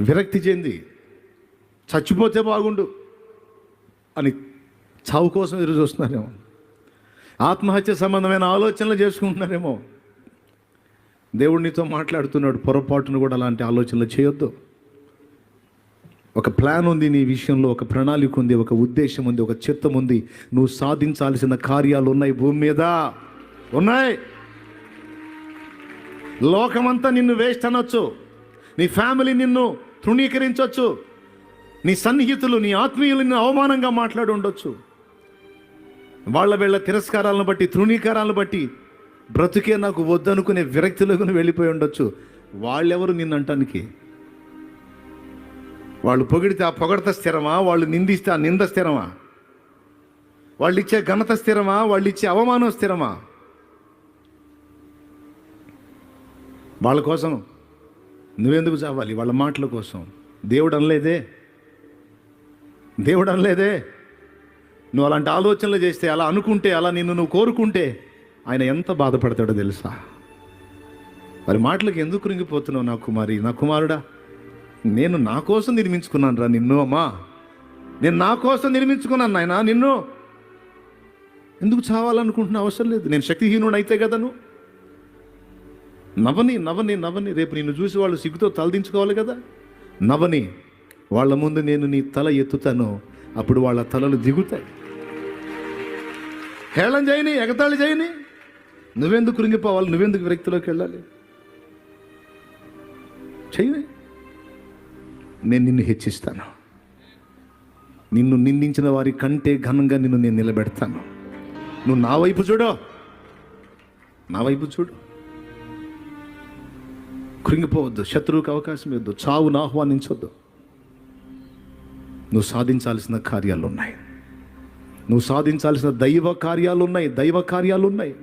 విరక్తి చెంది చచ్చిపోతే బాగుండు అని చావు కోసం ఎదురు చూస్తున్నారేమో ఆత్మహత్య సంబంధమైన ఆలోచనలు చేసుకుంటున్నారేమో. దేవుడు నీతో మాట్లాడుతున్నాడు పొరపాటును కూడా అలాంటి ఆలోచనలు చేయొద్దు. ఒక ప్లాన్ ఉంది నీ విషయంలో ఒక ప్రణాళిక ఉంది ఒక ఉద్దేశం ఉంది ఒక చిత్తం ఉంది. నువ్వు సాధించాల్సిన కార్యాలు ఉన్నాయి భూమి మీద. ఉన్నాయి. లోకమంతా నిన్ను వేస్ట్ అనొచ్చు. నీ ఫ్యామిలీ నిన్ను తృణీకరించవచ్చు నీ సన్నిహితులు నీ ఆత్మీయులు నిన్ను అవమానంగా మాట్లాడి ఉండొచ్చు. వాళ్ళ వీళ్ళ తిరస్కారాలను బట్టి తృణీకారాలను బట్టి బ్రతుకే నాకు వద్దనుకునే విరక్తిలోకి వెళ్ళిపోయి ఉండొచ్చు. వాళ్ళెవరు నిన్నంటానికి వాళ్ళు పొగిడితే ఆ పొగడత స్థిరమా? వాళ్ళు నిందిస్తే ఆ నింద స్థిరమా? వాళ్ళు ఇచ్చే ఘనత స్థిరమా? వాళ్ళు ఇచ్చే అవమానం స్థిరమా? వాళ్ళ కోసం నువ్వెందుకు చావాలి? వాళ్ళ మాటల కోసం. దేవుడు అనలేదే. దేవుడు అనలేదే. నువ్వు అలాంటి ఆలోచనలు చేస్తే అలా అనుకుంటే అలా నిన్ను నువ్వు కోరుకుంటే ఆయన ఎంత బాధపడతాడో తెలుసా? మరి మాటలకు ఎందుకు రింగిపోతున్నావు నా కుమారి? నా కుమారుడా నేను నా కోసం నిర్మించుకున్నాను రా నిన్ను అమ్మా. నేను నా కోసం నిర్మించుకున్నాను నాయన నిన్ను. ఎందుకు చావాలనుకుంటున్నా అవసరం లేదు. నేను శక్తిహీనుడు అయితే కదా నువ్వు. నవని నవని నవని. రేపు నిన్ను చూసి వాళ్ళు సిగ్గుతో తలదించుకోవాలి కదా? నవని వాళ్ళ ముందు నేను నీ తల ఎత్తుతాను. అప్పుడు వాళ్ళ తలలు దిగుతాయి. హేళన చేయని ఎగతాళి చేయని. నువ్వెందుకు కృంగిపోవాలి? నువ్వెందుకు విరక్తిలోకి వెళ్ళాలి? చేయని నేను నిన్ను హెచ్చిస్తాను. నిన్ను నిందించిన వారి కంటే ఘనంగా నిన్ను నేను నిలబెడతాను. నువ్వు నా వైపు చూడు. నా వైపు చూడు. కృంగిపోవద్దు శత్రువుకి అవకాశం ఇవ్వద్దు చావును ఆహ్వానించొద్దు. నువ్వు సాధించాల్సిన కార్యాలు ఉన్నాయి నువ్వు సాధించాల్సిన దైవ కార్యాలు ఉన్నాయి దైవ కార్యాలు ఉన్నాయి